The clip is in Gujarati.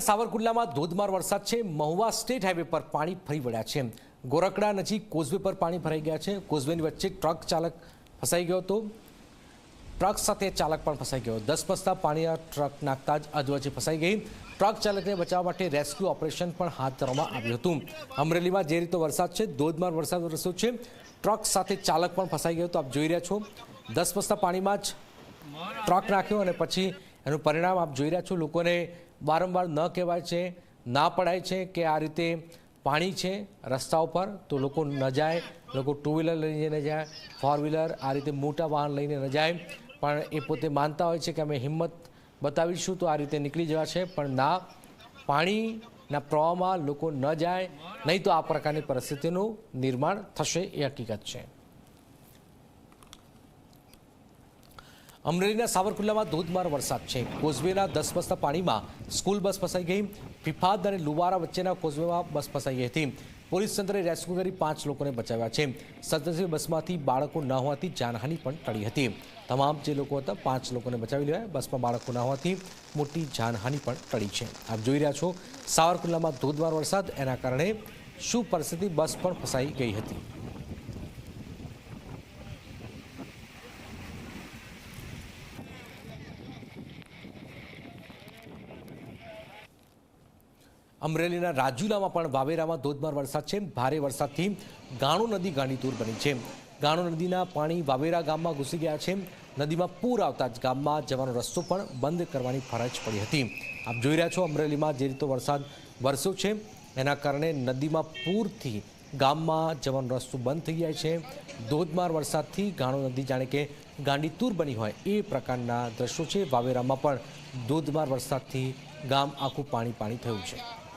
સાવરકુંડલામાં ધોધમાર વરસાદ છે. મહુવા સ્ટેટ હાઈવે પર પાણી ફરી વળ્યા છે. ગોરખડા નજીક કોઝવે પર પાણી ભરાઈ ગયા છે. કોઝવેની વચ્ચે ટ્રક ચાલક ફસાઈ ગયો હતો. ટ્રક સાથે ચાલક પણ ફસાઈ ગયો. દસ પસ્તા પાણીના ટ્રક નાખતા જ અધવચ્ચે ફસાઈ ગઈ. ટ્રક ચાલકને બચાવવા માટે રેસ્ક્યુ ઓપરેશન પણ હાથ ધરવામાં આવ્યું હતું. અમરેલીમાં જે રીતે વરસાદ છે. ધોધમાર વરસાદ વરસ્યો છે. ટ્રક સાથે ચાલક પણ ફસાઈ ગયો તો આપ જોઈ રહ્યા છો. દસ પસ્તા પાણીમાં જ ટ્રક નાખ્યો અને પછી એનું પરિણામ આપ જોઈ રહ્યા છો. લોકોને વારંવાર ન કહેવાય છે, ના પડાય છે કે આ રીતે પાણી છે રસ્તા ઉપર, તો લોકો ન જાય, લોકો ટુ વ્હીલર લઈને ન જાય ફોર વ્હીલર આ રીતે મોટા વાહન લઈને ન જાય. પણ એ પોતે માનતા હોય છે કે અમે હિંમત બતાવીશું તો આ રીતે નીકળી જવા છે, પણ ના, પાણીના પ્રવાહમાં લોકો ન જાય, નહીં તો આ પ્રકારની પરિસ્થિતિનું નિર્માણ થશે, એ હકીકત છે. અમરેલીના સાવરકુંડલામાં ધોધમાર વરસાદ છે. કોઝવેના દસ બસના પાણીમાં સ્કૂલ બસ ફસાઈ ગઈ. ફિફાદ અને લુવારા વચ્ચેના કોઝવેમાં બસ ફસાઈ ગઈ હતી. પોલીસ તંત્રે રેસ્ક્યુ કરી પાંચ લોકોને બચાવ્યા છે. સદસ્ય બસમાંથી બાળકો ન હોવાથી જાનહાનિ પણ ટળી હતી. તમામ જે લોકો હતા, પાંચ લોકોને બચાવી લેવાય. બસમાં બાળકો ન હોવાથી મોટી જાનહાનિ પણ ટળી છે. આપ જોઈ રહ્યા છો સાવરકુંડલામાં ધોધમાર વરસાદ. એના કારણે શું પરિસ્થિતિ? બસ પણ ફસાઈ ગઈ હતી. અમરેલીના રાજુલામાં પણ વાવેરામાં ધોધમાર વરસાદ છે. ભારે વરસાદથી ગાણો નદી ગાંડીતુર બની છે. ગાણો નદીના પાણી વાવેરા ગામમાં ઘૂસી ગયા છે. નદીમાં પૂર આવતા જ ગામમાં જવાનો રસ્તો પણ બંધ કરવાની ફરજ પડી હતી. આપ જોઈ રહ્યા છો અમરેલીમાં જે રીતે વરસાદ વરસ્યો છે. એના કારણે નદીમાં પૂરથી ગામમાં જવાનો રસ્તો બંધ થઈ જાય છે. ધોધમાર વરસાદથી ગાણો નદી જાણે કે ગાંડીતુર બની હોય એ પ્રકારના દ્રશ્યો છે. વાવેરામાં પણ ધોધમાર વરસાદથી ગામ આખું પાણી પાણી થયું છે.